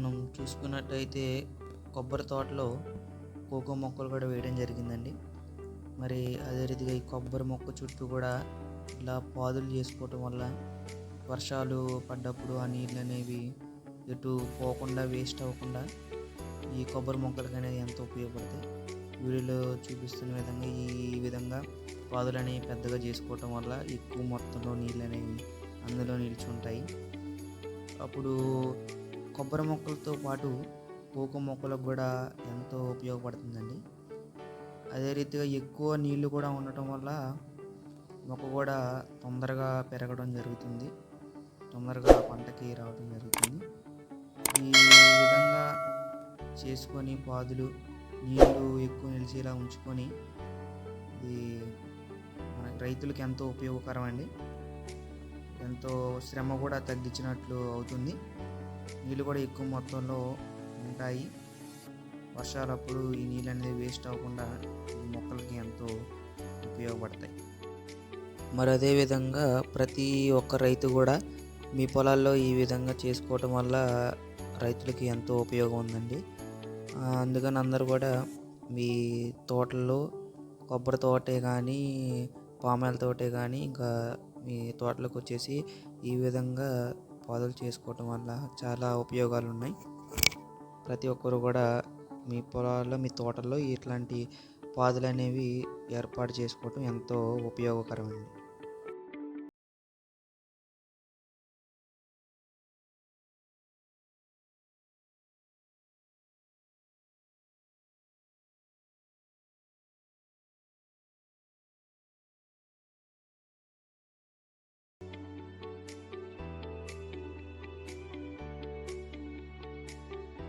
మనం చూసుకున్నట్టయితే కొబ్బరి తోటలో కోకో మొక్కలు కూడా వేయడం జరిగిందండి. మరి అదే రీతిగా ఈ కొబ్బరి మొక్క చుట్టూ కూడా ఇలా పాదులు చేసుకోవటం వల్ల వర్షాలు పడ్డప్పుడు ఆ నీళ్ళు అనేవి ఎటు పోకుండా వేస్ట్ అవ్వకుండా ఈ కొబ్బరి మొక్కలకి అనేది ఎంతో ఉపయోగపడతాయి. వీడియోలో చూపిస్తున్న విధంగా ఈ విధంగా పాదులు అనేవి పెద్దగా చేసుకోవటం వల్ల ఎక్కువ మొత్తంలో నీళ్ళు అనేవి అందులో నిలిచి ఉంటాయి. అప్పుడు కొబ్బరి మొక్కలతో పాటు కోకో మొక్కలకు కూడా ఎంతో ఉపయోగపడుతుందండి. అదే రీతిగా ఎక్కువ నీళ్ళు కూడా ఉండటం వల్ల మొక్క కూడా తొందరగా పెరగడం జరుగుతుంది. తొందరగా పంటకి రావడం జరుగుతుంది. ఈ విధంగా చేసుకొని పాదులు నీళ్ళు ఎక్కువ నిలిచేలా ఉంచుకొని ఇది మన రైతులకు ఎంతో ఉపయోగకరం అండి ఎంతో శ్రమ కూడా తగ్గించినట్లు అవుతుంది. నీళ్ళు కూడా ఎక్కువ మొత్తంలో ఉంటాయి. వర్షాలప్పుడు ఈ నీళ్ళు అనేది వేస్ట్ అవ్వకుండా ఈ మొక్కలకి ఎంతో ఉపయోగపడతాయి. మరి అదేవిధంగా ప్రతి ఒక్క రైతు కూడా మీ పొలాల్లో ఈ విధంగా చేసుకోవటం వల్ల రైతులకి ఎంతో ఉపయోగం ఉందండి. అందుకని అందరూ కూడా మీ తోటల్లో కొబ్బరి తోటే కానీ పామాయిల తోటే కానీ ఇంకా మీ తోటలకు వచ్చేసి ఈ విధంగా పాదులు చేసుకోవటం వల్ల చాలా ఉపయోగాలు ఉన్నాయి ప్రతి ఒక్కరు కూడా మీ పొలాల్లో మీ తోటల్లో ఇట్లాంటి పాదులు అనేవి ఏర్పాటు చేసుకోవటం ఎంతో ఉపయోగకరమైనది